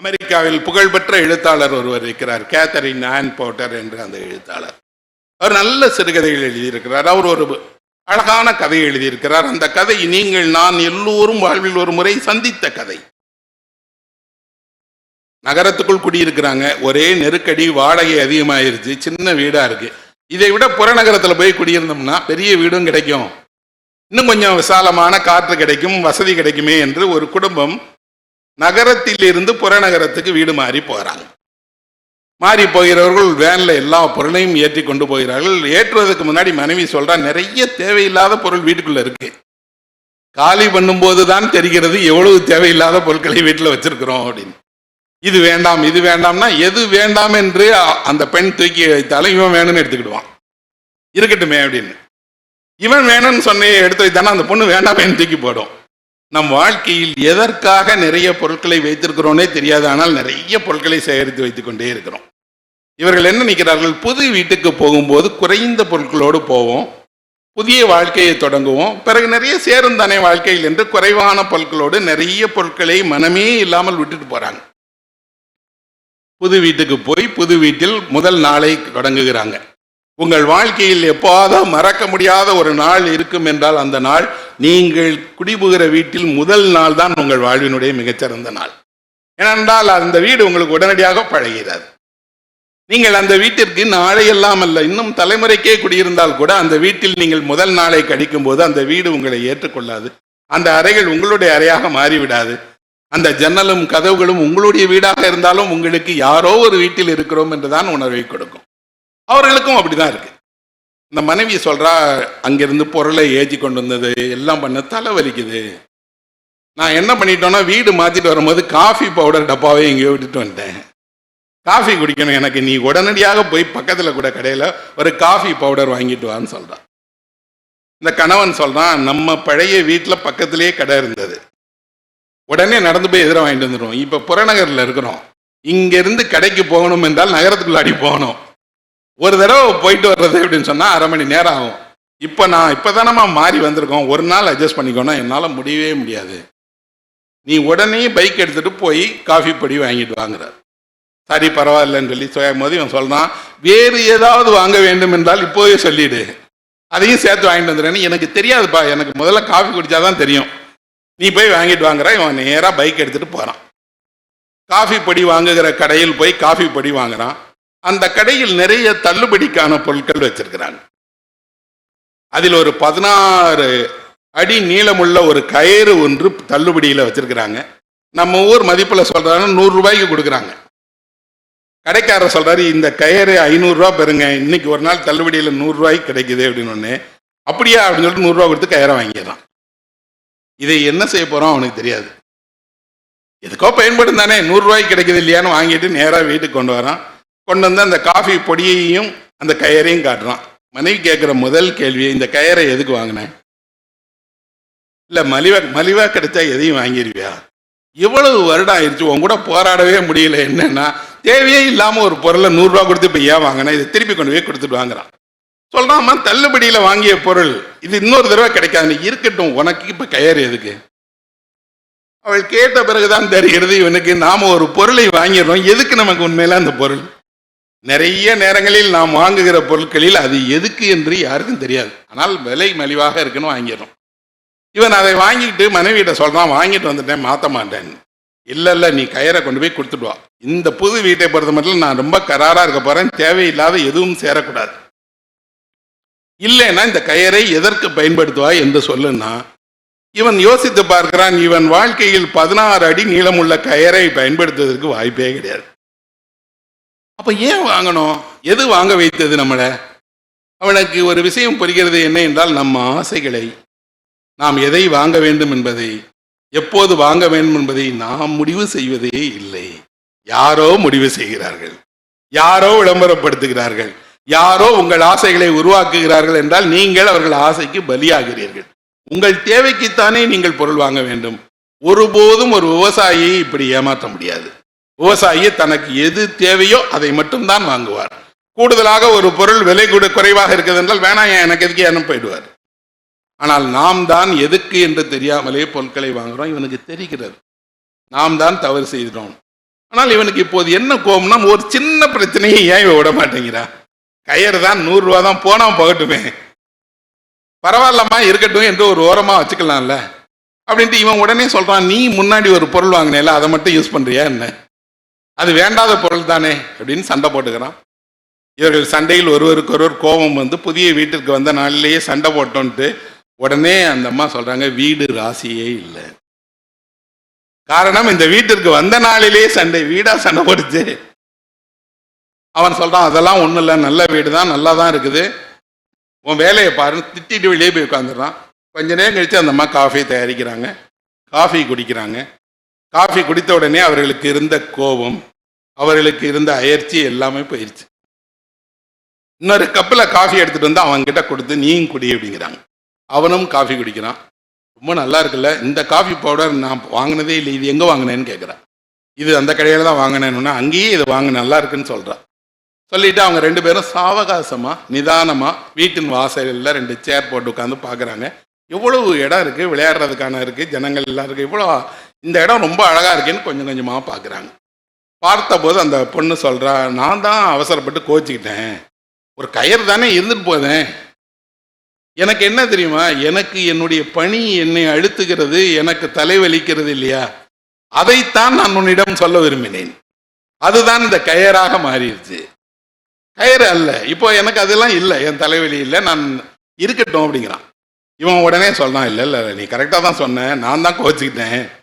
அமெரிக்காவில் புகழ்பெற்ற எழுத்தாளர் ஒருவர் இருக்கிறார் கேத்தரின் ஆன் போட்டர் என்று அந்த எழுத்தாளர். அவர் நல்ல சிறுகதைகள் எழுதியிருக்கிறார் அவர் ஒரு அழகான கதை எழுதியிருக்கிறார். அந்த கதை நீங்கள் நான் எல்லோரும் வாழ்வில் ஒரு முறை சந்தித்த கதை. நகரத்துக்குள் குடியிருக்கிறாங்க ஒரே நெருக்கடி வாடகை அதிகமாயிருச்சு சின்ன வீடா இருக்கு. இதை விட புறநகரத்துல போய் குடியிருந்தோம்னா பெரிய வீடும் கிடைக்கும். இன்னும் கொஞ்சம் விசாலமான காற்று கிடைக்கும் வசதி கிடைக்குமே என்று ஒரு குடும்பம் நகரத்தில் இருந்து புறநகரத்துக்கு வீடு மாறி போகிறாங்க மாறி போகிறவர்கள் வேனில் எல்லா பொருளையும் ஏற்றி கொண்டு போகிறார்கள். ஏற்றுவதற்கு முன்னாடி மனைவி சொல்றா நிறைய தேவையில்லாத பொருள் வீட்டுக்குள்ள இருக்கு. காலி பண்ணும்போது தான் தெரிகிறது எவ்வளவு தேவையில்லாத பொருட்களை வீட்டில் வச்சிருக்கிறோம் அப்படின்னு. இது வேண்டாம் இது வேண்டாம்னா எது வேண்டாம் என்று அந்த பெண் தூக்கி வைத்தாலும் இவன் வேணும்னு எடுத்துக்கிடுவான். இருக்கட்டுமே அப்படின்னு. இவன் வேணும்னு சொன்னே எடுத்து வைத்தானா? அந்த பொண்ணு வேண்டாமேன்னு தூக்கி போடும். நம் வாழ்க்கையில் எதற்காக நிறைய பொருட்களை வைத்திருக்கிறோனே தெரியாது ஆனால் நிறைய பொருட்களை சேகரித்து வைத்துக் கொண்டே இருக்கிறோம். இவர்கள் என்ன நினைக்கிறார்கள்? புது வீட்டுக்கு போகும்போது குறைந்த பொருட்களோடு போவோம் புதிய வாழ்க்கையை தொடங்குவோம் பிறகு நிறைய சேரும் தானே வாழ்க்கையில் என்று குறைவான பொருட்களோடு நிறைய பொருட்களை மனமே இல்லாமல் விட்டுட்டு போறாங்க. புது வீட்டுக்கு போய் புது வீட்டில் முதல் நாளை தொடங்குகிறாங்க. உங்கள் வாழ்க்கையில் எப்போதாவது மறக்க முடியாத ஒரு நாள் இருக்கும் என்றால் அந்த நாள் நீங்கள் குடிபுகிற வீட்டில் முதல் நாள் தான் உங்கள் வாழ்வினுடைய மிகச்சிறந்த நாள். ஏனென்றால் அந்த வீடு உங்களுக்கு உடனடியாக பழகிறது. நீங்கள் அந்த வீட்டிற்கு நாளையெல்லாம் அல்ல இன்னும் தலைமுறைக்கே குடியிருந்தால் கூட அந்த வீட்டில் நீங்கள் முதல் நாளை கடிக்கும் போது அந்த வீடு உங்களை ஏற்றுக்கொள்ளாது. அந்த அறைகள் உங்களுடைய அறையாக மாறிவிடாது. அந்த ஜன்னலும் கதவுகளும் உங்களுடைய வீடாக இருந்தாலும் உங்களுக்கு யாரோ ஒரு வீட்டில் இருக்கிறோம் என்றுதான் உணர்வை கொடுக்கும். அவர்களுக்கும் அப்படிதான் இருக்கு. இந்த மனைவி சொல்றா அங்கிருந்து பொருளை ஏற்றி கொண்டு வந்தது எல்லாம் பண்ண தலை வலிக்குது நான் என்ன பண்ணிட்டோன்னா வீடு மாத்திட்டு வரும்போது காஃபி பவுடர் டப்பாவே இங்கே விட்டுட்டு வந்துட்டேன். காஃபி குடிக்கணும் எனக்கு நீ உடனடியாக போய் பக்கத்தில் கூட கடையில் ஒரு காஃபி பவுடர் வாங்கிட்டு வான்னு சொல்றான் இந்த கணவன் சொல்றான் நம்ம பழைய வீட்டில் பக்கத்திலேயே கடை இருந்தது. உடனே நடந்து போய் எதிராக வாங்கிட்டு வந்துடுவோம் இப்போ புறநகரில் இருக்கிறோம். இங்கேருந்து கடைக்கு போகணும் என்றால் நகரத்துக்குள்ளாடி போகணும். ஒரு தடவை போயிட்டு வர்றது அப்படின்னு சொன்னால் அரை மணி நேரம் ஆகும். இப்போ நான் இப்போ தானம்மா மாறி வந்திருக்கோம். ஒரு நாள் அட்ஜஸ்ட் பண்ணிக்கணும் என்னால் முடியவே முடியாது. நீ உடனே பைக் எடுத்துகிட்டு போய் காஃபி பொடி வாங்கிட்டு வாங்குறார். சரி பரவாயில்லன்னு சொல்லி சொல்லும் போது இவன் சொல்கிறான் வேறு ஏதாவது வாங்க வேண்டும் என்றால் இப்போவே சொல்லிடு. அதையும் சேர்த்து வாங்கிட்டு வந்துடுறேன்னு எனக்கு தெரியாதுப்பா. எனக்கு முதல்ல காஃபி குடிச்சாதான் தெரியும். நீ போய் வாங்கிட்டு வாங்குற. இவன் நேராக பைக் எடுத்துகிட்டு போகிறான் காஃபி பொடி வாங்குகிற கடையில் போய் காஃபி பொடி வாங்குறான். அந்த கடையில் நிறைய தள்ளுபடிக்கான பொருட்கள் வச்சிருக்கிறாங்க. அதில் ஒரு பதினாறு அடி நீளமுள்ள ஒரு கயிறு ஒன்று தள்ளுபடியில் வச்சிருக்கிறாங்க. நம்ம ஊர் மதிப்பில் சொல்கிறாங்க நூறு ரூபாய்க்கு கொடுக்குறாங்க. கடைக்காரர் சொல்கிறாரு இந்த கயிறு ஐநூறுரூவா பெறுங்க இன்னைக்கு ஒரு நாள் தள்ளுபடியில் நூறுரூவாய்க்கு கிடைக்குது அப்படின்னு ஒன்று அப்படியா? அப்படின்னு சொல்லிட்டு நூறுரூவா கொடுத்து கயிறை வாங்கிடுறான். இதை என்ன செய்ய போகிறோம் அவனுக்கு தெரியாது. எதுக்கோ பயன்படும் தானே நூறுரூவாய்க்கு கிடைக்குது இல்லையான்னு வாங்கிட்டு நேராக வீட்டுக்கு கொண்டு வரான். கொண்டு வந்து அந்த காஃபி பொடியையும் அந்த கயரையும் காட்டுறான். மனைவி கேட்குற முதல் கேள்வி இந்த கயிறை எதுக்கு வாங்கினேன் இல்லை மலிவா மலிவா கிடைச்சா எதையும் வாங்கிடுவியா இவ்வளவு வருடம் ஆயிடுச்சு உன் கூட போராடவே முடியல என்னன்னா தேவையே இல்லாமல் ஒரு பொருளை நூறுரூவா கொடுத்து இப்போ ஏன் வாங்கினேன் இதை திருப்பி கொண்டு போய் கொடுத்துட்டு வாங்குறான். சொல்கிறாம்மா தள்ளுபடியில் வாங்கிய பொருள் இது இன்னொரு தடவை கிடைக்காது இருக்கட்டும் உனக்கு இப்போ கயிறு எதுக்கு? அவள் கேட்ட பிறகுதான் தெரிகிறது இவனுக்கு நாம ஒரு பொருளை வாங்கிடுறோம் எதுக்கு நமக்கு உண்மையில அந்த பொருள்? நிறைய நேரங்களில் நாம் வாங்குகிற பொருட்களில் அது எதுக்கு என்று யாருக்கும் தெரியாது. ஆனால் விலை மலிவாக இருக்குன்னு வாங்கிடுறோம். இவன் அதை வாங்கிட்டு மனைவியிட்ட சொல்கிறான் வாங்கிட்டு வந்துட்டேன் மாற்ற மாட்டேன். இல்லை இல்லை நீ கயிறை கொண்டு போய் கொடுத்துடுவா இந்த புது வீட்டை பொறுத்த மட்டும் நான் ரொம்ப கராராக இருக்க போகிறேன் தேவையில்லாத எதுவும் சேரக்கூடாது. இல்லைன்னா இந்த கயிறை எதற்கு பயன்படுத்துவாய் என்று சொல்லுன்னா இவன் யோசித்து பார்க்கிறான் இவன் வாழ்க்கையில் பதினாறு அடி நீளமுள்ள கயரை பயன்படுத்துவதற்கு வாய்ப்பே கிடையாது. அப்போ ஏன் வாங்கணும்? எது வாங்க வைத்தது நம்மளை? அவனுக்கு ஒரு விஷயம் புரிகிறது என்ன என்றால் நம்ம ஆசைகளை. நாம் எதை வாங்க வேண்டும் என்பதை. எப்போது வாங்க வேண்டும் என்பதை நாம் முடிவு செய்வதே இல்லை. யாரோ முடிவு செய்கிறார்கள். யாரோ விளம்பரப்படுத்துகிறார்கள். யாரோ உங்கள் ஆசைகளை உருவாக்குகிறார்கள் என்றால் நீங்கள் அவர்கள் ஆசைக்கு பலியாகிறீர்கள். உங்கள் தேவைக்குத்தானே நீங்கள் பொருள் வாங்க வேண்டும். ஒருபோதும் ஒரு விவசாயியை இப்படி ஏமாற்ற முடியாது. விவசாயி தனக்கு எது தேவையோ அதை மட்டும்தான் வாங்குவார். கூடுதலாக ஒரு பொருள் விலை கூட குறைவாக இருக்குது என்றால் வேணாம் ஏன் எனக்கு எதுக்கு என்ன போயிடுவார்? ஆனால் நாம் தான் எதுக்கு என்று தெரியாமலே பொருட்களை வாங்குகிறோம் இவனுக்கு தெரிகிறது. நாம் தான் தவறு செய்கிறோம் ஆனால் இவனுக்கு இப்போது என்ன கோபம்னா ஒரு சின்ன பிரச்சனையை ஏன் இவன் விட மாட்டேங்கிறா? கயிறு தான் நூறுரூவா தான் போனால் போகட்டுமே. பரவாயில்லம்மா இருக்கட்டும் என்று ஒரு ஓரமாக வச்சுக்கலாம்ல. அப்படின்ட்டு இவன் உடனே சொல்கிறான் நீ முன்னாடி ஒரு பொருள் வாங்கினேல அதை மட்டும் யூஸ் பண்ணுறியா என்ன? அது வேண்டாத பொருள் தானே அப்படின்னு சண்டை போட்டுக்கிறான். இவர்கள் சண்டையில் ஒருவருக்கு ஒருவர் கோபம் வந்து புதிய வீட்டிற்கு வந்த நாளிலேயே சண்டை போட்டோன்ட்டு உடனே அந்த அம்மா சொல்றாங்க வீடு ராசியே இல்லை. காரணம் இந்த வீட்டிற்கு வந்த நாளிலேயே சண்டை வீடா சண்டை போடுச்சு அவன் சொல்றான் அதெல்லாம் ஒன்றும் இல்லை நல்ல வீடு தான் நல்லா தான் இருக்குது. உன் வேலையை பாருன்னு திட்டிட்டு வெளியே போய் உட்காந்துடுறான் கொஞ்ச நேரம் கழிச்சு அந்த அம்மா காஃபி தயாரிக்கிறாங்க காஃபி குடிக்கிறாங்க. காஃபி குடித்த உடனே அவர்களுக்கு இருந்த கோபம் அவர்களுக்கு இருந்த அயற்சி எல்லாமே போயிடுச்சு இன்னொரு கப்பில் காஃபி எடுத்துகிட்டு வந்து அவன்கிட்ட கொடுத்து நீயும் குடி அப்படிங்கிறாங்க. அவனும் காஃபி குடிக்கிறான். ரொம்ப நல்லா இருக்குல்ல இந்த காஃபி பவுடர் நான் வாங்கினதே இல்லை இது எங்கே வாங்கினேன்னு கேட்குறான் இது அந்த கடையில் தான் வாங்கினேன்னா அங்கேயே இது வாங்க நல்லா இருக்குன்னு சொல்கிறான் சொல்லிவிட்டு அவங்க ரெண்டு பேரும் சாவகாசமாக நிதானமாக வீட்டின் வாசலில் ரெண்டு சேர் போட்டு உட்காந்து பார்க்குறாங்க எவ்வளவு இடம் இருக்குது விளையாடுறதுக்கான இருக்குது ஜனங்கள் எல்லாம் இருக்குது இவ்வளோ இந்த இடம் ரொம்ப அழகாக இருக்குன்னு கொஞ்சம் கொஞ்சமாக பார்க்குறாங்க பார்த்தபோது அந்த பொண்ணு சொல்கிறா நான் தான் அவசரப்பட்டு கோச்சிக்கிட்டேன். ஒரு கயிறு தானே இருந்துட்டு போதேன் எனக்கு என்ன தெரியுமா? எனக்கு என்னுடைய பணி என்னை அழுத்துகிறது எனக்கு தலைவலிக்கிறது இல்லையா? அதைத்தான் நான் உன்னிடம் சொல்ல விரும்பினேன். அதுதான் இந்த கயராக மாறிடுச்சு. கயிறு அல்ல. இப்போ எனக்கு அதெல்லாம் இல்லை. என் தலைவலி இல்லை. நான் இருக்கட்டும் அப்படிங்கிறான். இவன் உடனே சொல்றான் இல்லை இல்லை நீ கரெக்டாக தான் சொன்ன. நான் தான் கோச்சிக்கிட்டேன்.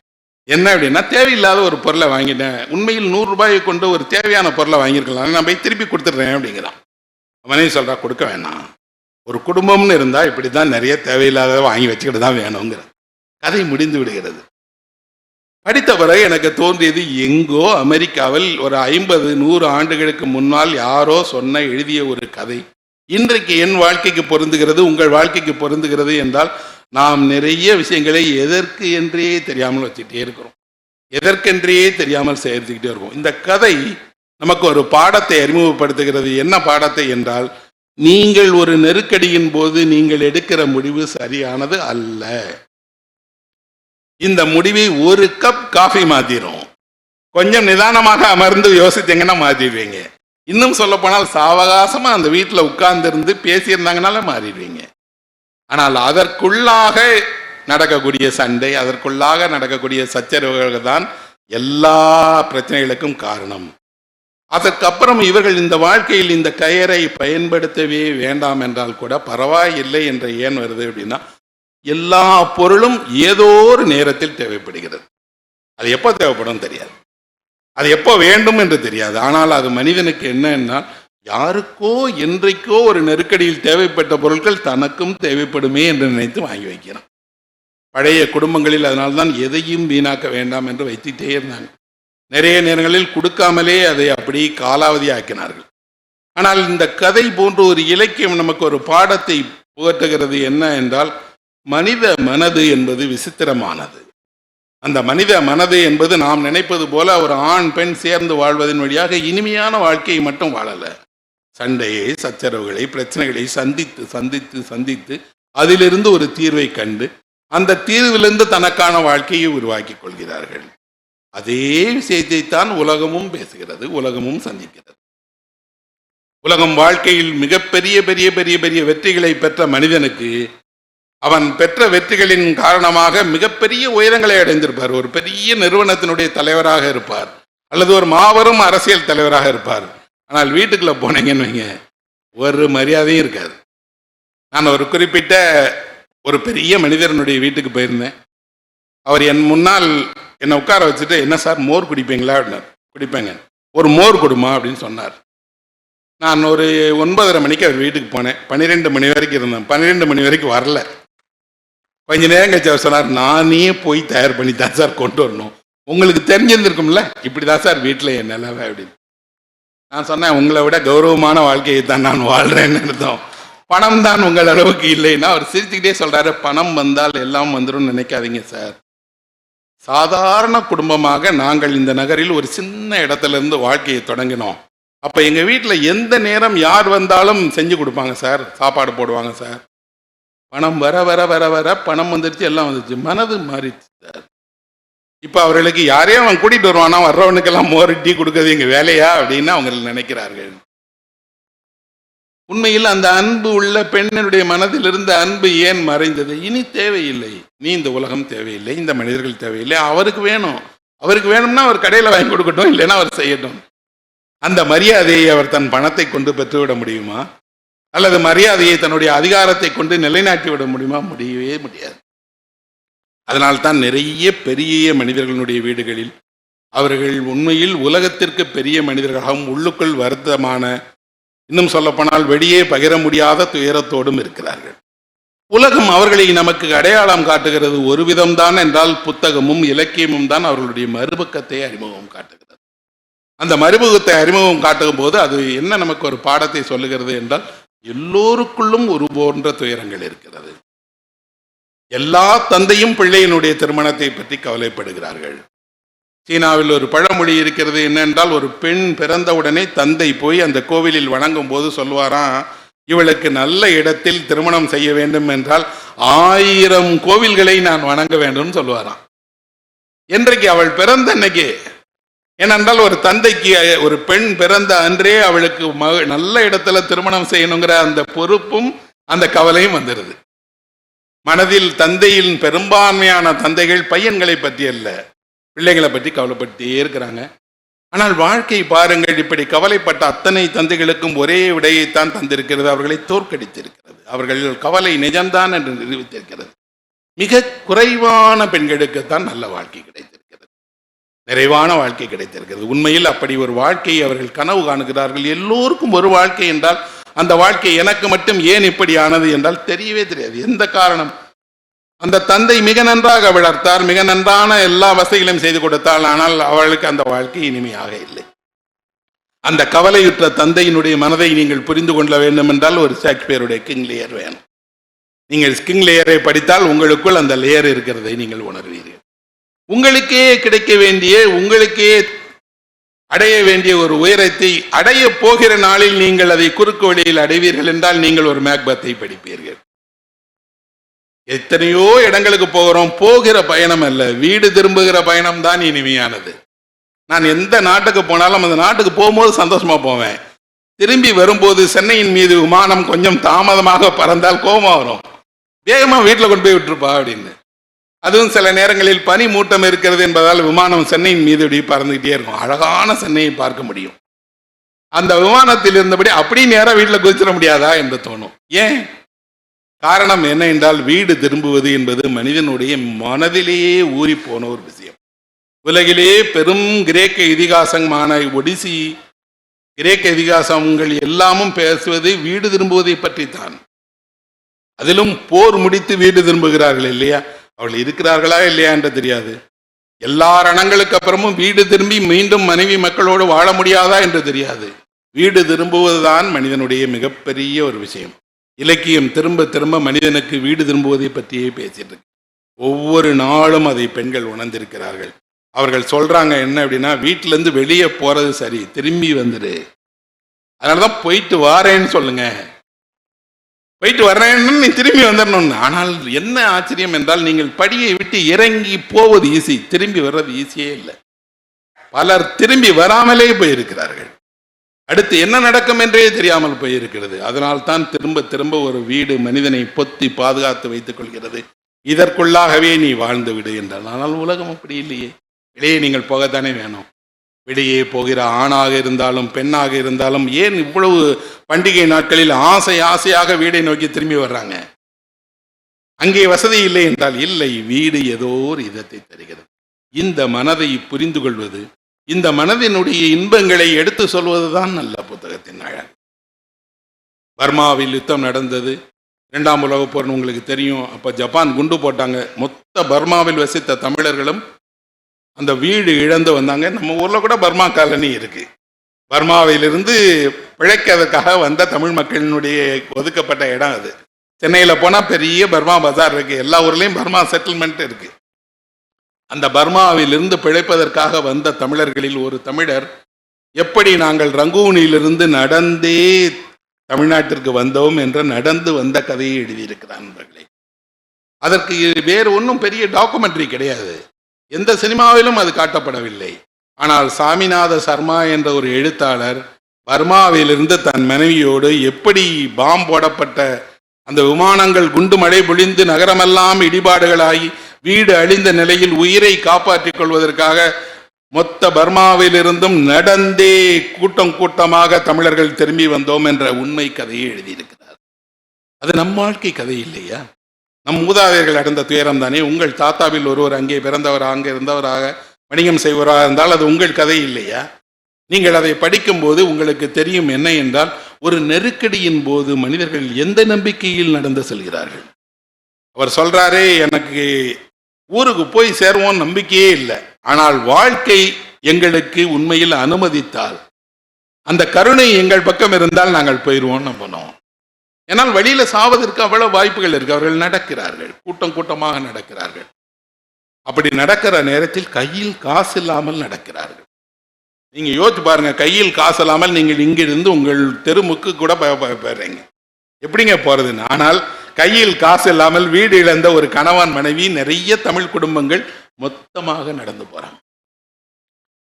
என்ன அப்படின்னா தேவையில்லாத ஒரு பொருளை வாங்கிட்டேன் உண்மையில் நூறு ரூபாயை கொண்டு ஒரு தேவையான பொருளை வாங்கியிருக்கலாம். நான் போய் திருப்பி கொடுத்துட்றேன் அப்படிங்கிறான். மனைவி சொல்றா கொடுக்க வேணாம். ஒரு குடும்பம்னு இருந்தால் இப்படி தான் நிறைய தேவையில்லாத வாங்கி வச்சுக்கிட்டு தான் வேணுங்கிற கதை முடிந்து விடுகிறது. படித்த பிறகு எனக்கு தோன்றியது எங்கோ அமெரிக்காவில் ஒரு ஐம்பது நூறு ஆண்டுகளுக்கு முன்னால் யாரோ சொன்ன எழுதிய ஒரு கதை. இன்றைக்கு என் வாழ்க்கைக்கு பொருந்துகிறது உங்கள் வாழ்க்கைக்கு பொருந்துகிறது என்றால் நாம் நிறைய விஷயங்களை எதற்கு என்றே தெரியாமல் வச்சுக்கிட்டே இருக்கிறோம். எதற்கென்றே தெரியாமல் சேர்த்துக்கிட்டே இருக்கோம். இந்த கதை நமக்கு ஒரு பாடத்தை அறிமுகப்படுத்துகிறது. என்ன பாடத்தை என்றால் நீங்கள் ஒரு நெருக்கடியின் போது நீங்கள் எடுக்கிற முடிவு சரியானது அல்ல. இந்த முடிவை ஒரு கப் காஃபி மாத்திரும். கொஞ்சம் நிதானமாக அமர்ந்து யோசித்தீங்கன்னா மாத்திடுவீங்க இன்னும் சொல்ல போனால் சாவகாசமா அந்த வீட்டில் உட்கார்ந்திருந்து பேசியிருந்தாங்கனால மாறிடுவீங்க. ஆனால் அதற்குள்ளாக நடக்கக்கூடிய சண்டை அதற்குள்ளாக நடக்கக்கூடிய சச்சரவுகள் தான் எல்லா பிரச்சனைகளுக்கும் காரணம். அதற்கப்புறம் இவர்கள் இந்த வாழ்க்கையில் இந்த கயரை பயன்படுத்தவே வேண்டாம் என்றால் கூட பரவாயில்லை என்ற ஏன் வருது அப்படின்னா எல்லா பொருளும் ஏதோ ஒரு நேரத்தில் தேவைப்படுகிறது. அது எப்போ தேவைப்படும் தெரியாது. அது எப்போ வேண்டும் என்று தெரியாது. ஆனால் அது மனிதனுக்கு என்னன்னா யாருக்கோ என்றைக்கோ ஒரு நெருக்கடியில் தேவைப்பட்ட பொருட்கள் தனக்கும் தேவைப்படுமே என்று நினைத்து வாங்கி வைக்கிறான் பழைய குடும்பங்களில் அதனால்தான் எதையும் வீணாக்க வேண்டாம் என்று வைத்துட்டே இருந்தாங்க. நிறைய நேரங்களில் கொடுக்காமலே அதை அப்படி காலாவதி ஆக்கினார்கள் ஆனால் இந்த கதை போன்ற ஒரு இலக்கியம் நமக்கு ஒரு பாடத்தை புகட்டுகிறது என்ன என்றால் மனித மனது என்பது விசித்திரமானது. அந்த மனித மனது என்பது நாம் நினைப்பது போல ஒரு ஆண் பெண் சேர்ந்து வாழ்வதன் வழியாக இனிமையான வாழ்க்கையை மட்டும் வாழலை. சண்டையை சச்சரவுகளை பிரச்சனைகளை சந்தித்து சந்தித்து சந்தித்து அதிலிருந்து ஒரு தீர்வை கண்டு அந்த தீர்விலிருந்து தனக்கான வாழ்க்கையை உருவாக்கி கொள்கிறார்கள். அதே விஷயத்தை தான் உலகமும் பேசுகிறது உலகமும் சந்திக்கிறது. உலகம் வாழ்க்கையில் மிகப்பெரிய பெரிய பெரிய பெரிய வெற்றிகளை பெற்ற மனிதனுக்கு அவன் பெற்ற வெற்றிகளின் காரணமாக மிகப்பெரிய உயரங்களை அடைந்திருப்பார். ஒரு பெரிய நிறுவனத்தினுடைய தலைவராக இருப்பார். அல்லது ஒரு மாபெரும் அரசியல் தலைவராக இருப்பார். ஆனால் வீட்டுக்குள்ள போனீங்கன்னு வைங்க ஒரு மரியாதையும் இருக்காது. நான் ஒரு குறிப்பிட்ட ஒரு பெரிய மனிதனுடைய வீட்டுக்கு போயிருந்தேன். அவர் என் முன்னால் என்னை உட்கார வச்சுட்டு என்ன சார் மோர் குடிப்பீங்களா? அப்படின்னார். குடிப்பேங்க. ஒரு மோர் கொடுமா? அப்படின்னு சொன்னார். நான் ஒரு ஒன்பதரை மணிக்கு அவர் வீட்டுக்கு போனேன். பன்னிரெண்டு மணி வரைக்கும் இருந்தேன். பன்னிரெண்டு மணி வரைக்கும் வரல. கொஞ்ச நேரம் கழிச்சு அவர் சொன்னார் நானே போய் தயார் பண்ணி தான் சார் கொண்டு வரணும். உங்களுக்கு தெரிஞ்சிருந்திருக்கும்ல? இப்படி தான் சார் வீட்டில் என் நிலவை அப்படின்னு. நான் சொன்னேன் உங்களை விட கௌரவமான வாழ்க்கையை தான் நான் வாழ்கிறேன்னு அர்த்தம். பணம் தான் உங்கள் அளவுக்கு இல்லைன்னா அவர் சிரிச்சுக்கிட்டே சொல்கிறாரு பணம் வந்தால் எல்லாம் வந்துடும் நினைக்காதீங்க சார். சாதாரண குடும்பமாக நாங்கள் இந்த நகரில் ஒரு சின்ன இடத்துல இருந்து வாழ்க்கையை தொடங்கினோம். அப்போ எங்கள் வீட்டில் எந்த நேரம் யார் வந்தாலும் செஞ்சு கொடுப்பாங்க சார். சாப்பாடு போடுவாங்க சார். பணம் வர வர வர வர பணம் வந்துடுச்சு எல்லாம் வந்துடுச்சு மனது மாறிடுச்சு சார். இப்ப அவர்களுக்கு யாரையும் அவன் கூட்டிட்டு வருவானா? வர்றவனுக்கெல்லாம் மோர் டீ கொடுக்கறது எங்க வேலையா? அப்படின்னு அவங்க நினைக்கிறார்கள். உண்மையில் அந்த அன்பு உள்ள பெண்ணினுடைய மனதில் இருந்த அன்பு ஏன் மறைந்தது? இனி தேவையில்லை. நீ இந்த உலகம் தேவையில்லை. இந்த மனிதர்கள் தேவையில்லை. அவருக்கு வேணும். அவருக்கு வேணும்னா அவர் கடையில் வாங்கி கொடுக்கட்டும் இல்லைன்னா அவர் செய்யட்டும். அந்த மரியாதையை அவர் தன் பணத்தை கொண்டு பெற்றுவிட முடியுமா? அல்லது மரியாதையை தன்னுடைய அதிகாரத்தை கொண்டு நிலைநாட்டி விட முடியுமா? முடியவே முடியாது. அதனால்தான் நிறைய பெரிய மனிதர்களுடைய வீடுகளில் அவர்கள் உண்மையில் உலகத்திற்கு பெரிய மனிதர்களாகவும் உள்ளுக்குள் வருத்தமான இன்னும் சொல்லப்போனால் வெளியே பகிர முடியாத துயரத்தோடும் இருக்கிறார்கள். உலகம் அவர்களை நமக்கு அடையாளம் காட்டுகிறது. ஒரு விதம்தான் என்றால் புத்தகமும் இலக்கியமும் தான் அவர்களுடைய மறுபக்கத்தை அறிமுகம் காட்டுகிறது. அந்த மறுமுகத்தை அறிமுகம் காட்டும் போது அது என்ன நமக்கு ஒரு பாடத்தை சொல்லுகிறது என்றால் எல்லோருக்குள்ளும் ஒரு போன்ற துயரங்கள் இருக்கிறது. எல்லா தந்தையும் பிள்ளையினுடைய திருமணத்தை பற்றி கவலைப்படுகிறார்கள். சீனாவில் ஒரு பழமொழி இருக்கிறது என்னென்றால் ஒரு பெண் பிறந்தவுடனே தந்தை போய் அந்த கோவிலில் வணங்கும் போது சொல்வாராம் இவளுக்கு நல்ல இடத்தில் திருமணம் செய்ய வேண்டும் என்றால் ஆயிரம் கோவில்களை நான் வணங்க வேண்டும்னு சொல்லுவாராம். என்றைக்கு அவள் பிறந்த அன்னைக்கு ஏனென்றால் ஒரு தந்தைக்கு ஒரு பெண் பிறந்த அன்றே அவளுக்கு மக நல்ல இடத்துல திருமணம் செய்யணுங்கிற அந்த பொறுப்பும் அந்த கவலையும் வந்துடுது மனதில் தந்தையின் பெரும்பான்மையான தந்தைகள் பையன்களை பற்றி அல்ல. பிள்ளைங்களை பற்றி கவலைப்பட்டே இருக்கிறாங்க. ஆனால் வாழ்க்கை பாருங்கள் இப்படி கவலைப்பட்ட அத்தனை தந்தைகளுக்கும் ஒரே விடையைத்தான் தந்திருக்கிறது. அவர்களை தோற்கடித்திருக்கிறது. அவர்கள் கவலை நிஜம்தான் என்று நிரூபித்திருக்கிறது. மிக குறைவான பெண்களுக்குத்தான் நல்ல வாழ்க்கை கிடைத்திருக்கிறது. நிறைவான வாழ்க்கை கிடைத்திருக்கிறது. உண்மையில் அப்படி ஒரு வாழ்க்கையை அவர்கள் கனவு காணுகிறார்கள். எல்லோருக்கும் ஒரு வாழ்க்கை என்றால் அந்த வாழ்க்கை எனக்கு மட்டும் ஏன் இப்படி ஆனது என்றால் தெரியவே தெரியாது. எந்த காரணம்? அந்த தந்தை மிக நன்றாக வளர்த்தார் மிக நன்றான எல்லா வசதிகளையும் செய்து கொடுத்தாள் ஆனால் அவளுக்கு அந்த வாழ்க்கை இனிமையாக இல்லை. அந்த கவலையுற்ற தந்தையினுடைய மனதை நீங்கள் புரிந்து கொள்ள வேண்டும் என்றால் ஒரு ஷேக்ஸ்பியருடைய கிங் லேயர் வேணும். நீங்கள் கிங் லேயரை படித்தால் உங்களுக்குள் அந்த லேயர் இருக்கிறதை நீங்கள் உணர்வீர்கள். உங்களுக்கே கிடைக்க வேண்டிய உங்களுக்கே அடைய வேண்டிய ஒரு உயரத்தை அடைய போகிற நாளில் நீங்கள் அதை குறுக்கு வழியில் அடைவீர்கள் என்றால் நீங்கள் ஒரு மேக்பத்தை படிப்பீர்கள். எத்தனையோ இடங்களுக்கு போகிறோம் போகிற பயணம் அல்ல வீடு திரும்புகிற பயணம் தான் இனிமையானது. நான் எந்த நாட்டுக்கு போனாலும் அந்த நாட்டுக்கு போகும்போது சந்தோஷமா போவேன். திரும்பி வரும்போது சென்னையின் மீது விமானம் கொஞ்சம் தாமதமாக பறந்தால் கோபம் வரும். வேகமா வீட்டில் கொண்டு போய் விட்டுருப்பா அப்படின்னு. அதுவும் சில நேரங்களில் பனி மூட்டம் இருக்கிறது என்பதால் விமானம் சென்னையின் மீது இப்படி பறந்துகிட்டே இருக்கும். அழகான சென்னையை பார்க்க முடியும். அந்த விமானத்தில் இருந்தபடி அப்படி நேராக வீட்டில் குதிச்சிட முடியாதா என்று தோணும். ஏன்? காரணம் என்ன என்றால் வீடு திரும்புவது என்பது மனிதனுடைய மனதிலேயே ஊறி போன ஒரு விஷயம். உலகிலே பெரும் கிரேக்க இதிகாசமான ஒடிசி கிரேக்க இதிகாசங்கள் எல்லாமும் பேசுவது வீடு திரும்புவதை பற்றித்தான். அதிலும் போர் முடித்து வீடு திரும்புகிறார்கள் இல்லையா? அவர்கள் இருக்கிறார்களா இல்லையா என்று தெரியாது. எல்லா ரணங்களுக்கு அப்புறமும் வீடு திரும்பி மீண்டும் மனைவி மக்களோடு வாழ முடியாதா என்று தெரியாது. வீடு திரும்புவதுதான் மனிதனுடைய மிகப்பெரிய ஒரு விஷயம். இலக்கியம் திரும்ப திரும்ப மனிதனுக்கு வீடு திரும்புவதை பற்றியே பேசிட்டு இருக்கு. ஒவ்வொரு நாளும் அதை பெண்கள் உணர்ந்திருக்கிறார்கள். அவர்கள் சொல்றாங்க என்ன அப்படின்னா வீட்டிலேருந்து வெளியே போறது சரி திரும்பி வந்துடு. அதனாலதான் போயிட்டு வாரேன்னு சொல்லுங்க. போயிட்டு வர்றேன்னு நீ திரும்பி வந்துடணும்னு. ஆனால் என்ன ஆச்சரியம் என்றால் நீங்கள் படியை விட்டு இறங்கி போவது ஈஸி திரும்பி வர்றது ஈஸியே இல்லை. பலர் திரும்பி வராமலே போயிருக்கிறார்கள். அடுத்து என்ன நடக்கும் என்றே தெரியாமல் போயிருக்கிறது. அதனால் தான் திரும்ப திரும்ப ஒரு வீடு மனிதனை பொத்தி பாதுகாத்து வைத்துக் கொள்கிறது. இதற்குள்ளாகவே நீ வாழ்ந்து விடு என்றால் ஆனால் உலகம் அப்படி இல்லையே. வெளியே நீங்கள் போகத்தானே வேணும். வெளியே போகிற ஆணாக இருந்தாலும் பெண்ணாக இருந்தாலும் ஏன் இவ்வளவு பண்டிகை நாட்களில் ஆசை ஆசையாக வீடை நோக்கி திரும்பி வர்றாங்க? அங்கே வசதி இல்லை என்றால் இல்லை வீடு ஏதோ ஒரு இதத்தை தருகிறது. இந்த மனதை புரிந்து கொள்வது இந்த மனதினுடைய இன்பங்களை எடுத்து சொல்வதுதான் நல்ல புத்தகத்தின் அழகு. பர்மாவில் யுத்தம் நடந்தது. இரண்டாம் உலக போர்னு உங்களுக்கு தெரியும். அப்போ ஜப்பான் குண்டு போட்டாங்க. மொத்த பர்மாவில் வசித்த தமிழர்களும் அந்த வீடு இழந்து வந்தாங்க. நம்ம ஊர்ல கூட பர்மா காலனி இருக்கு. பர்மாவிலிருந்து பிழைக்கிறதுக்காக வந்த தமிழ் மக்களினுடைய ஒதுக்கப்பட்ட இடம் அது. சென்னையில் போனால் பெரிய பர்மா பஜார் இருக்கு. எல்லா ஊர்லேயும் பர்மா செட்டில்மெண்ட் இருக்கு. அந்த பர்மாவிலிருந்து பிழைப்பதற்காக வந்த தமிழர்களில் ஒரு தமிழர் எப்படி நாங்கள் ரங்கூனிலிருந்து நடந்தே தமிழ்நாட்டிற்கு வந்தோம் என்ற நடந்து வந்த கதையை எழுதியிருக்கிறார் நண்பர்களே. அதற்கு வேறு ஒன்றும் பெரிய டாக்குமெண்ட்ரி கிடையாது. எந்த சினிமாவிலும் அது காட்டப்படவில்லை. ஆனால் சாமிநாத சர்மா என்ற ஒரு எழுத்தாளர் பர்மாவிலிருந்து தன் மனைவியோடு எப்படி பாம் போடப்பட்ட அந்த விமானங்கள் குண்டு மழை பொழிந்து நகரமெல்லாம் இடிபாடுகளாகி வீடு அழிந்த நிலையில் உயிரை காப்பாற்றிக் கொள்வதற்காக மொத்த பர்மாவிலிருந்தும் நடந்தே கூட்டம் கூட்டமாக தமிழர்கள் திரும்பி வந்தோம் என்ற உண்மை கதையை எழுதியிருக்கிறார். அது நம் வாழ்க்கை கதை இல்லையா? நம் மூதாதையர்கள் அடைந்த துயரம் தானே? உங்கள் தாத்தாவில் ஒருவர் அங்கே பிறந்தவர் அங்கே இருந்தவராக வணிகம் செய்வராக இருந்தால் அது உங்கள் கதை இல்லையா? நீங்கள் அதை படிக்கும்போது உங்களுக்கு தெரியும் என்ன என்றால் ஒரு நெருக்கடியின் போது மனிதர்கள் எந்த நம்பிக்கையில் நடந்து செல்கிறார்கள்? அவர் சொல்றாரே எனக்கு ஊருக்கு போய் சேருவோம் நம்பிக்கையே இல்லை. ஆனால் வாழ்க்கை எங்களுக்கு உண்மையில் அனுமதித்தால் அந்த கருணை எங்கள் பக்கம் இருந்தால் நாங்கள் போயிடுவோம் நம்பணும் ஏன்னால் வழியில சாவதற்கு அவ்வளவு வாய்ப்புகள் இருக்கு. அவர்கள் நடக்கிறார்கள். கூட்டம் கூட்டமாக நடக்கிறார்கள். அப்படி நடக்கிற நேரத்தில் கையில் காசு இல்லாமல் நடக்கிறார்கள். நீங்க யோசிச்சு பாருங்க கையில் காசு இல்லாமல் நீங்கள் இங்கிருந்து உங்கள் தெருமுக்கு கூட போயிடுறீங்க எப்படிங்க போறதுன்னு ஆனால் கையில் காசு இல்லாமல் வீடு இழந்த ஒரு கணவன் மனைவி நிறைய தமிழ் குடும்பங்கள் மொத்தமாக நடந்து போறாங்க.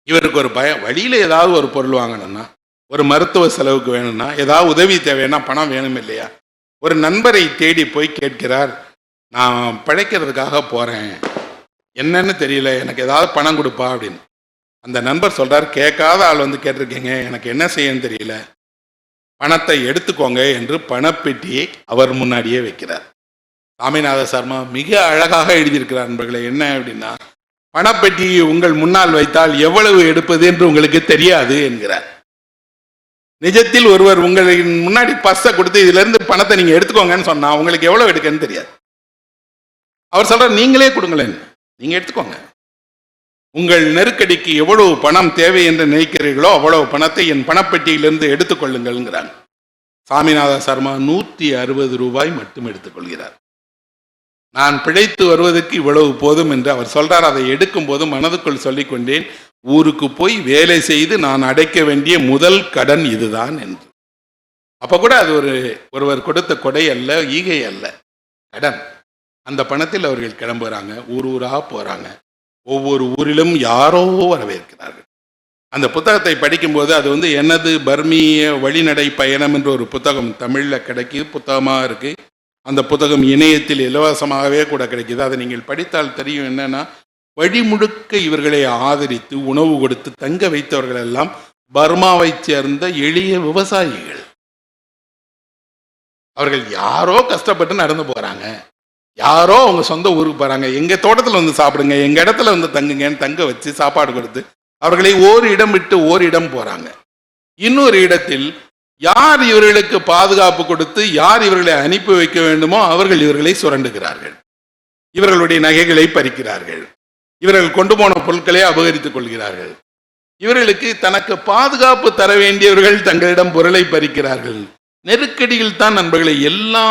இவருக்கு ஒரு பயம் வழியில ஏதாவது ஒரு பொருள் வாங்கணும்னா ஒரு மருத்துவ செலவுக்கு வேணும்னா ஏதாவது உதவி தேவைன்னா பணம் வேணும் இல்லையா? ஒரு நண்பரை தேடி போய் கேட்கிறார் நான் பிழைக்கிறதுக்காக போகிறேன் என்னன்னு தெரியல எனக்கு ஏதாவது பணம் கொடுப்பா? அப்படின்னு. அந்த நண்பர் சொல்கிறார் கேட்காத ஆள் வந்து கேட்டிருக்கீங்க எனக்கு என்ன செய்யன்னு தெரியல. பணத்தை எடுத்துக்கோங்க என்று பணப்பெட்டியை அவர் முன்னாடியே வைக்கிறார். சாமிநாத சர்மா மிக அழகாக எழுதியிருக்கிறார் நண்பர்களே என்ன அப்படின்னா பணப்பெட்டியை உங்கள் முன்னால் வைத்தால் எவ்வளவு எடுப்பது என்று உங்களுக்கு தெரியாது என்கிறார். நிஜத்தில் ஒருவர் உங்களின் முன்னாடி பஸ்ஸை கொடுத்து இதுல இருந்து பணத்தை நீங்க எடுத்துக்கோங்கன்னு சொன்னா உங்களுக்கு எவ்வளவு எடுக்கன்னு தெரியாது. அவர் சொல்றார் நீங்களே கொடுங்களேன். நீங்க எடுத்துக்கோங்க. உங்கள் நெருக்கடிக்கு எவ்வளவு பணம் தேவை என்று நினைக்கிறீர்களோ அவ்வளவு பணத்தை என் பணப்பெட்டியிலிருந்து எடுத்துக்கொள்ளுங்கள்ங்கிறாங்க. சாமிநாத சர்மா நூத்தி அறுபது ரூபாய் மட்டும் எடுத்துக்கொள்கிறார். நான் பிழைத்து வருவதற்கு இவ்வளவு போதும் என்று அவர் சொல்றார். அதை எடுக்கும் போது மனதுக்குள் சொல்லிக்கொண்டேன் ஊருக்கு போய் வேலை செய்து நான் அடைக்க வேண்டிய முதல் கடன் இதுதான் என்று. அப்போ கூட அது ஒரு ஒருவர் கொடுத்த கொடை அல்ல ஈகை அல்ல. கடன். அந்த பணத்தில் அவர்கள் கிளம்புறாங்க ஊர் ஊராக போகிறாங்க ஒவ்வொரு ஊரிலும் யாரோ வரவேற்கிறார்கள். அந்த புத்தகத்தை படிக்கும்போது அது வந்து எனது பர்மிய வழிநடை பயணம் என்ற ஒரு புத்தகம் தமிழில் கிடைக்குது புத்தகமாக இருக்குது அந்த புத்தகம் இணையத்தில் இலவசமாகவே கூட கிடைக்கிது. அதை நீங்கள் படித்தால் தெரியும் என்னென்னா வழிமுழுக்க இவர்களை ஆதரித்து உணவு கொடுத்து தங்க வைத்தவர்கள் எல்லாம் பர்மாவைச் சேர்ந்த எளிய விவசாயிகள். அவர்கள் யாரோ கஷ்டப்பட்டு நடந்து போறாங்க. யாரோ அவங்க சொந்த ஊருக்கு போறாங்க. எங்க தோட்டத்துல வந்து சாப்பிடுங்க எங்க இடத்துல வந்து தங்குங்கன்னு தங்க வச்சு சாப்பாடு கொடுத்து அவர்களை ஓர் இடம் விட்டு ஓர் இடம் போறாங்க. இன்னொரு இடத்தில் யார் இவர்களுக்கு பாதுகாப்பு கொடுத்து யார் இவர்களை அனுப்பி வைக்க வேண்டுமோ அவர்கள் இவர்களை சுரண்டுகிறார்கள். இவர்களுடைய நகைகளை பறிக்கிறார்கள். இவர்கள் கொண்டு போன பொருட்களை அபகரித்துக் கொள்கிறார்கள். இவர்களுக்கு தனக்கு பாதுகாப்பு தர வேண்டியவர்கள் தங்களிடம் பொருளை பறிக்கிறார்கள். நெருக்கடியில் தான் நண்பர்களை எல்லா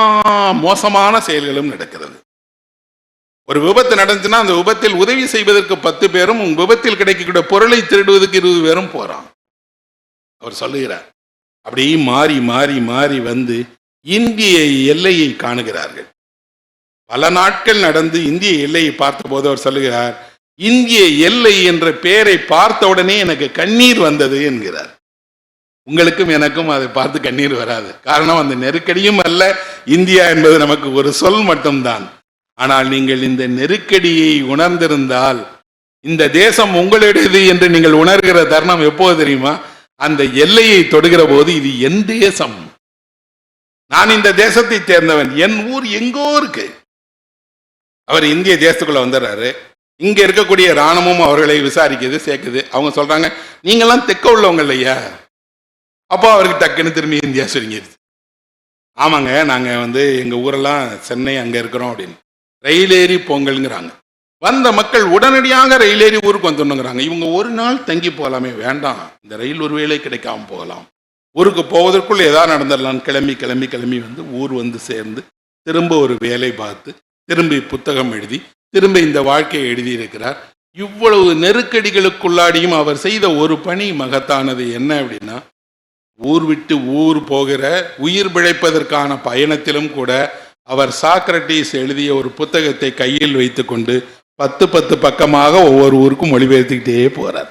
மோசமான செயல்களும் நடக்கிறது. ஒரு விபத்து நடந்துச்சுன்னா அந்த விபத்தில் உதவி செய்வதற்கு பத்து பேரும் விபத்தில் கிடைக்கக்கூடிய பொருளை திருடுவதற்கு இருபது பேரும் போறான். அவர் சொல்லுகிறார். அப்படியே மாறி மாறி மாறி வந்து இந்திய எல்லையை காணுகிறார்கள். பல நாட்கள் நடந்து இந்திய எல்லையை பார்த்தபோது அவர் சொல்லுகிறார் இந்திய எல்லை என்ற பெயரை பார்த்த உடனே எனக்கு கண்ணீர் வந்தது என்கிறார். உங்களுக்கும் எனக்கும் அதை பார்த்து கண்ணீர் வராது. காரணம் அந்த நெருக்கடியும் அல்ல இந்தியா என்பது நமக்கு ஒரு சொல் மட்டும்தான். ஆனால் நீங்கள் இந்த நெருக்கடியை உணர்ந்திருந்தால் இந்த தேசம் உங்களுடையது என்று நீங்கள் உணர்கிற தருணம் எப்போது தெரியுமா? அந்த எல்லையை தொடுகிற போது இது என் தேசம். நான் இந்த தேசத்தை சேர்ந்தவன். என் ஊர் எங்கோ இருக்கு. அவர் இந்திய தேசத்துக்குள்ள வந்துடுறாரு இங்கே இருக்கக்கூடிய இராணுவமும் அவர்களை விசாரிக்குது சேர்க்குது. அவங்க சொல்றாங்க நீங்கெல்லாம் தெக்க உள்ளவங்க இல்லையா. அப்போ அவருக்கு டக்குன்னு திரும்பி இந்தியா சுருங்கிடுச்சு ஆமாங்க நாங்கள் வந்து எங்கள் ஊரெல்லாம் சென்னை அங்கே இருக்கிறோம் அப்படின்னு. ரயில் ஏறி பொங்கல்ங்கிறாங்க வந்த மக்கள் உடனடியாக ரயில் ஏறி ஊருக்கு வந்துடணுங்கிறாங்க. இவங்க ஒரு நாள் தங்கி போகலாமே வேண்டாம். இந்த ரயில் ஒரு வேலை கிடைக்காம போகலாம். ஊருக்கு போவதற்குள் ஏதாவது நடந்துடலான்னு கிளம்பி கிளம்பி கிளம்பி வந்து ஊர் வந்து சேர்ந்து திரும்ப ஒரு வேலை பார்த்து திரும்பி புத்தகம் எழுதி திரும்ப இந்த வாழ்க்கையை எழுதியிருக்கிறார். இவ்வளவு நெருக்கடிகளுக்குள்ளாடியும் அவர் செய்த ஒரு பணி மகத்தானது என்ன அப்படின்னா ஊர் விட்டு ஊர் போகிற உயிர் பிழைப்பதற்கான பயணத்திலும் கூட அவர் சாக்ரட்டிஸ் எழுதிய ஒரு புத்தகத்தை கையில் வைத்துக்கொண்டு பத்து பத்து பக்கமாக ஒவ்வொரு ஊருக்கும் மொழிபெயர்த்துக்கிட்டே போறார்.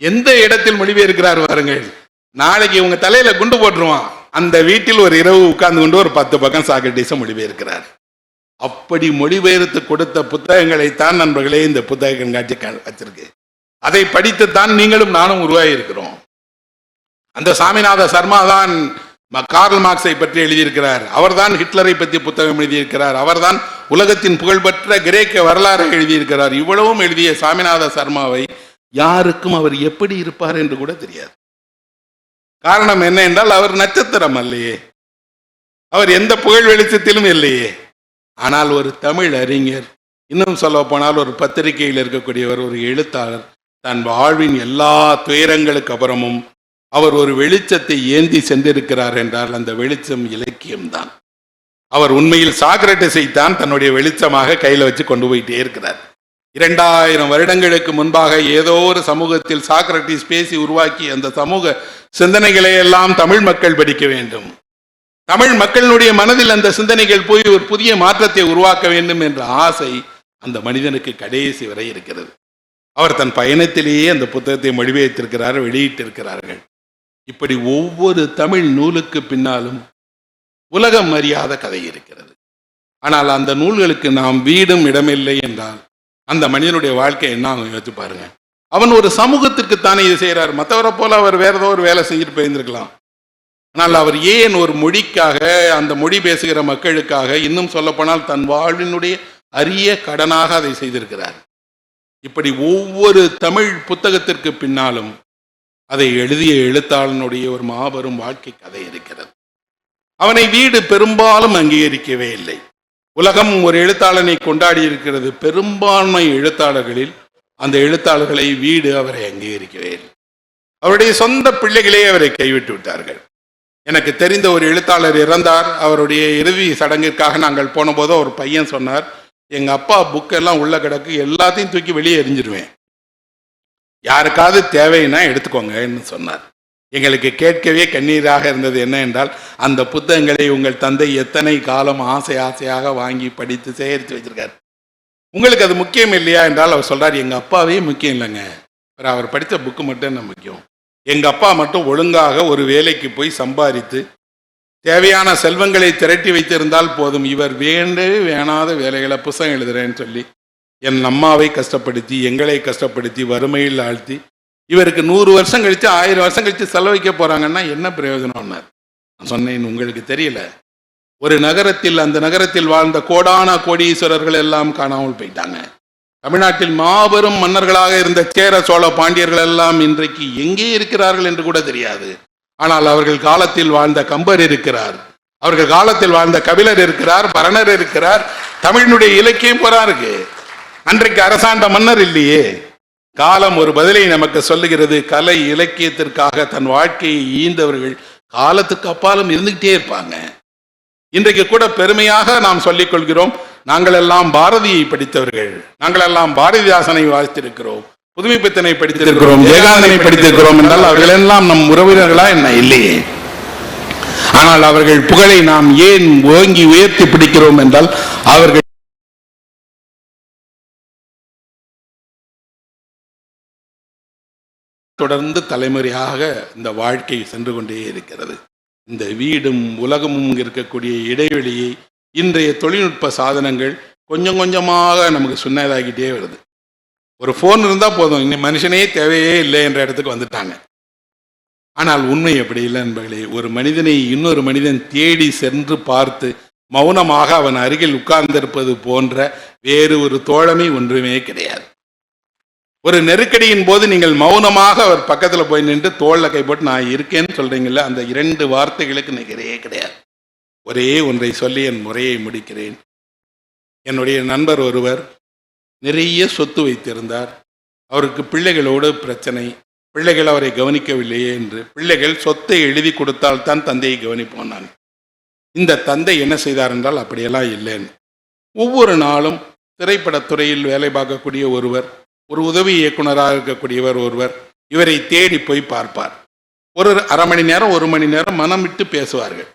எந்த இடத்தில் மொழிபெயர்க்கிறார் பாருங்கள். நாளைக்கு உங்க தலையில குண்டு போட்டுருவான். அந்த வீட்டில் ஒரு இரவு உட்கார்ந்து கொண்டு ஒரு பத்து பக்கம் சாக்ரட்டிஸ மொழிபெயர்க்கிறார். அப்படி மொழிபெயர்த்து கொடுத்த புத்தகங்களைத்தான் நண்பர்களே இந்த புத்தக கண்காட்சி வச்சிருக்கு. அதை படித்துத்தான் நீங்களும் நானும் உருவாகி இருக்கிறோம் அந்த சாமிநாத சர்மா தான் கார்ல் மார்க்ஸை பற்றி எழுதியிருக்கிறார். அவர்தான் ஹிட்லரை பற்றி புத்தகம் எழுதியிருக்கிறார். அவர்தான் உலகத்தின் புகழ்பெற்ற கிரேக்க வரலாறை எழுதியிருக்கிறார். இவ்வளவும் எழுதிய சாமிநாத சர்மாவை யாருக்கும் அவர் எப்படி இருப்பார் என்று கூட தெரியாது. காரணம் என்ன என்றால் அவர் நட்சத்திரம் அல்லையே. அவர் எந்த புகழ் வெளிச்சத்திலும் இல்லையே. ஆனால் ஒரு தமிழ் அறிஞர் இன்னும் சொல்ல போனால் ஒரு பத்திரிகையில் இருக்கக்கூடியவர் ஒரு எழுத்தாளர் தன் வாழ்வின் எல்லா துயரங்களுக்கு அப்புறமும் அவர் ஒரு வெளிச்சத்தை ஏந்தி சென்றிருக்கிறார் என்றால் அந்த வெளிச்சம் இலக்கியம்தான் அவர் உண்மையில் சாக்ரட்டிஸை தான் தன்னுடைய வெளிச்சமாக கையில் வச்சு கொண்டு போயிட்டே இருக்கிறார். இரண்டாயிரம் வருடங்களுக்கு முன்பாக ஏதோ ஒரு சமூகத்தில் சாக்ரட்டிஸ் பேசி உருவாக்கி அந்த சமூக சிந்தனைகளை எல்லாம் தமிழ் மக்கள் படிக்க வேண்டும். தமிழ் மக்களுடைய மனதில் அந்த சிந்தனைகள் போய் ஒரு புதிய மாற்றத்தை உருவாக்க வேண்டும் என்ற ஆசை அந்த மனிதனுக்கு கடைசி வரை இருக்கிறது. அவர் தன் பயணத்திலேயே அந்த புத்தகத்தை மொழிபெயர்த்திருக்கிறார் வெளியிட்டிருக்கிறார்கள். இப்படி ஒவ்வொரு தமிழ் நூலுக்கு பின்னாலும் உலகம் அறியாத கதை இருக்கிறது. ஆனால் அந்த நூல்களுக்கு நாம் வீடும் இடமில்லை என்றால் அந்த மனிதனுடைய வாழ்க்கை என்ன ஆகும் யோசிச்சு பாருங்க. அவன் ஒரு சமூகத்திற்கு தானே இது செய்கிறார் மற்றவரை போல அவர் வேற ஏதோ ஒரு வேலை செஞ்சுட்டு போயிருந்திருக்கலாம். ஆனால் அவர் ஏன் ஒரு மொழிக்காக அந்த மொழி பேசுகிற மக்களுக்காக இன்னும் சொல்லப்போனால் தன் வாழ்வினுடைய அரிய கடனாக அதை செய்திருக்கிறார். இப்படி ஒவ்வொரு தமிழ் புத்தகத்திற்கு பின்னாலும் அதை எழுதிய எழுத்தாளனுடைய ஒரு மாபெரும் வாழ்க்கை கதை இருக்கிறது. அவனை வீடு பெரும்பாலும் அங்கீகரிக்கவே இல்லை. உலகம் ஒரு எழுத்தாளனை கொண்டாடி இருக்கிறது. பெரும்பான்மை எழுத்தாளர்களில் அந்த எழுத்தாளர்களை வீடு அவரை அங்கீகரிக்கிறேன் அவருடைய சொந்த பிள்ளைகளே அவரை கைவிட்டு விட்டார்கள். எனக்கு தெரிந்த ஒரு எழுத்தாளர் இறந்தார். அவருடைய இறுதி சடங்கிற்காக நாங்கள் போனபோது ஒரு பையன் சொன்னார் எங்கள் அப்பா புக்கெல்லாம் உள்ள கிடக்கு எல்லாத்தையும் தூக்கி வெளியே எரிஞ்சிருவேன் யாருக்காவது தேவைன்னா எடுத்துக்கோங்கன்னு சொன்னார். எங்களுக்கு கேட்கவே கண்ணீராக இருந்தது என்ன என்றால் அந்த புத்தகங்களை உங்கள் தந்தை எத்தனை காலம் ஆசை ஆசையாக வாங்கி படித்து சேகரித்து வச்சிருக்காரு. உங்களுக்கு அது முக்கியம் இல்லையா என்றால் அவர் சொல்றார் எங்க அப்பாவே முக்கியம் இல்லைங்க. அவர் படித்த புக்கு மட்டும் என்ன முக்கியம். எங்க அப்பா மட்டும் ஒழுங்காக ஒரு வேலைக்கு போய் சம்பாதித்து தேவையான செல்வங்களை திரட்டி வைத்திருந்தால் போதும். இவர் வேண்டவே வேணாத வேலைகளை புஸ்தகம் எழுதுறேன்னு சொல்லி என் அம்மாவை கஷ்டப்படுத்தி எங்களை கஷ்டப்படுத்தி வறுமையில் ஆழ்த்தி இவருக்கு நூறு வருஷம் கழித்து ஆயிரம் வருஷம் கழித்து செலவழிக்க போகிறாங்கன்னா என்ன பிரயோஜனம்னார்? நான் சொன்னேன் உங்களுக்கு தெரியல. ஒரு நகரத்தில் அந்த நகரத்தில் வாழ்ந்த கோடான கோடீஸ்வரர்கள் எல்லாம் காணாமல் போயிட்டாங்க. தமிழ்நாட்டில் மாபெரும் மன்னர்களாக இருந்த சேர சோழ பாண்டியர்கள் எல்லாம் இன்றைக்கு எங்கே இருக்கிறார்கள் என்று கூட தெரியாது. ஆனால் அவர்கள் காலத்தில் வாழ்ந்த கம்பர் இருக்கிறார். அவர்கள் காலத்தில் வாழ்ந்த கபிலர் இருக்கிறார் பரணர் இருக்கிறார் தமிழினுடைய இலக்கியம் புறா இருக்கு. அன்றைக்கு அரசாண்ட மன்னர் இல்லையே. காலம் ஒரு பதிலை நமக்கு சொல்லுகிறது. கலை இலக்கியத்திற்காக தன் வாழ்க்கையை ஈந்தவர்கள் காலத்துக்கு அப்பாலும் இருந்துகிட்டே இருப்பாங்க. இன்றைக்கு கூட பெருமையாக நாம் சொல்லிக் கொள்கிறோம். நாங்கள் எல்லாம் பாரதியை படித்தவர்கள். நாங்கள் எல்லாம் பாரதிதாசனை வாசித்திருக்கிறோம். புதுமைப்பித்தனை படித்திருக்கிறோம். ஜெயகாந்தனை படித்திருக்கிறோம் என்றால் அவர்கள் எல்லாம் நம் உறவினர்களா என்ன? இல்லையே. ஆனால் அவர்கள் புகழை நாம் ஏன் ஓங்கி உயர்த்தி பிடிக்கிறோம் என்றால் அவர்கள் தொடர்ந்து தலைமுறையாக இந்த வாழ்க்கை சென்று கொண்டே இருக்கிறது. இந்த வீடும் உலகமும் இருக்கக்கூடிய இடைவெளியை இன்றைய தொழில்நுட்ப சாதனங்கள் கொஞ்சம் கொஞ்சமாக நமக்கு சுண்ணதாகிட்டே வருது. ஒரு ஃபோன் இருந்தால் போதும். இன்னும் மனுஷனே தேவையே இல்லை என்ற இடத்துக்கு வந்துட்டாங்க. ஆனால் உண்மை அப்படி இல்லை என்பர்களே ஒரு மனிதனை இன்னொரு மனிதன் தேடி சென்று பார்த்து மௌனமாக அவன் அருகில் உட்கார்ந்திருப்பது போன்ற வேறு ஒரு தோழமை ஒன்றுமே கிடையாது. ஒரு நெருக்கடியின் போது நீங்கள் மௌனமாக அவர் பக்கத்தில் போய் நின்று தோளில் கை போட்டு நான் இருக்கேன்னு சொல்றீங்கல்ல அந்த இரண்டு வார்த்தைகளுக்கு நிகரே கிடையாது. ஒரே ஒன்றை சொல்லி என் முறையை முடிக்கிறேன். என்னுடைய நண்பர் ஒருவர் நிறைய சொத்து வைத்திருந்தார். அவருக்கு பிள்ளைகளோடு பிரச்சனை பிள்ளைகள் அவரை கவனிக்கவில்லையே என்று பிள்ளைகள் சொத்தை எழுதி கொடுத்தால் தான் தந்தையை கவனிப்போம் நான். இந்த தந்தை என்ன செய்தார் என்றால் அப்படியெல்லாம் இல்லைன்னு. ஒவ்வொரு நாளும் திரைப்படத்துறையில் வேலை பார்க்கக்கூடிய ஒருவர் ஒரு உதவி இயக்குனராக இருக்கக்கூடியவர் ஒருவர் இவரை தேடி போய் பார்ப்பார். ஒரு அரை மணி நேரம் ஒரு மணி நேரம் மனம் விட்டு பேசுவார்கள்.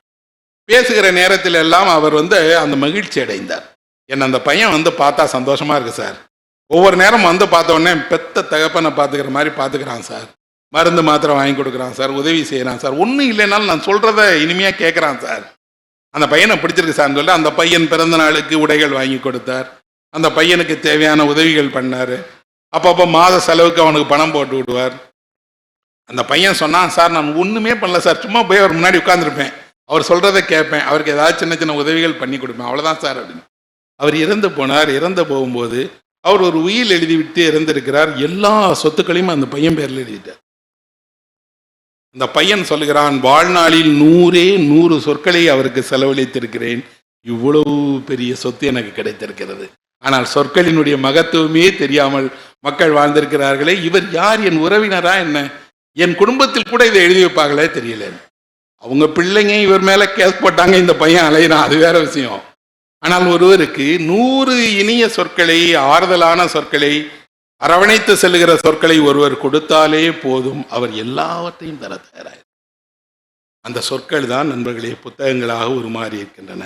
பேசுகிற நேரத்தில் எல்லாம் அவர் வந்து அந்த மகிழ்ச்சி அடைந்தார். என்னை அந்த பையன் வந்து பார்த்தா சந்தோஷமா இருக்கு சார். ஒவ்வொரு நேரம் வந்து பார்த்தோடனே பெத்த தகப்பனை பார்த்துக்கிற மாதிரி பார்த்துக்கிறான் சார். மருந்து மாத்திரை வாங்கி கொடுக்குறான் சார் உதவி செய்கிறான் சார். ஒன்றும் இல்லைனாலும் நான் சொல்கிறத இனிமையாக கேட்குறான் சார். அந்த பையனை பிடிச்சிருக்கு சார்னு சொல்லி அந்த பையன் பிறந்த நாளுக்கு உடைகள் வாங்கி கொடுத்தார். அந்த பையனுக்கு தேவையான உதவிகள் பண்ணார். அப்பப்போ மாத செலவுக்கு அவனுக்கு பணம் போட்டு விடுவார். அந்த பையன் சொன்னான் சார் நான் ஒன்றுமே பண்ணல சார். சும்மா போய் அவர் முன்னாடி உட்காந்துருப்பேன் அவர் சொல்கிறத கேட்பேன். அவருக்கு ஏதாவது சின்ன சின்ன உதவிகள் பண்ணி கொடுப்பேன். அவ்வளோதான் சார் அப்படின்னு. அவர் இறந்து போனார். இறந்து போகும்போது அவர் ஒரு உயில் எழுதி விட்டு இறந்திருக்கிறார். எல்லா சொத்துக்களையும் அந்த பையன் பேரில் எழுதிட்டார். அந்த பையன் சொல்லுகிறான் வாழ்நாளில் நூறே நூறு சொற்களை அவருக்கு செலவழித்திருக்கிறேன். இவ்வளவு பெரிய சொத்து எனக்கு கிடைத்திருக்கிறது. ஆனால் சொற்களினுடைய மகத்துவமே தெரியாமல் மக்கள் வாழ்ந்திருக்கிறார்களே இவர் யார் என் உறவினரா என்ன? என் குடும்பத்தில் கூட இதை எழுதி வைப்பாங்களே தெரியல. அவங்க பிள்ளைங்க இவர் மேலே கேஸ் போட்டாங்க இந்த பையன் அலையிறான் அது வேற விஷயம். ஆனால் ஒருவருக்கு நூறு இனிய சொற்களை ஆறுதலான சொற்களை அரவணைத்து செல்லுகிற சொற்களை ஒருவர் கொடுத்தாலே போதும் அவர் எல்லாவற்றையும் தர தயாராக அந்த சொற்கள் தான் நண்பர்களே புத்தகங்களாக உருமாறி இருக்கின்றன.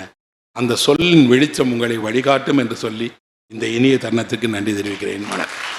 அந்த சொல்லின் வெளிச்சம் உங்களை வழிகாட்டும் என்று சொல்லி இந்த இனிய தருணத்துக்கு நன்றி தெரிவிக்கிறேன். வணக்கம்.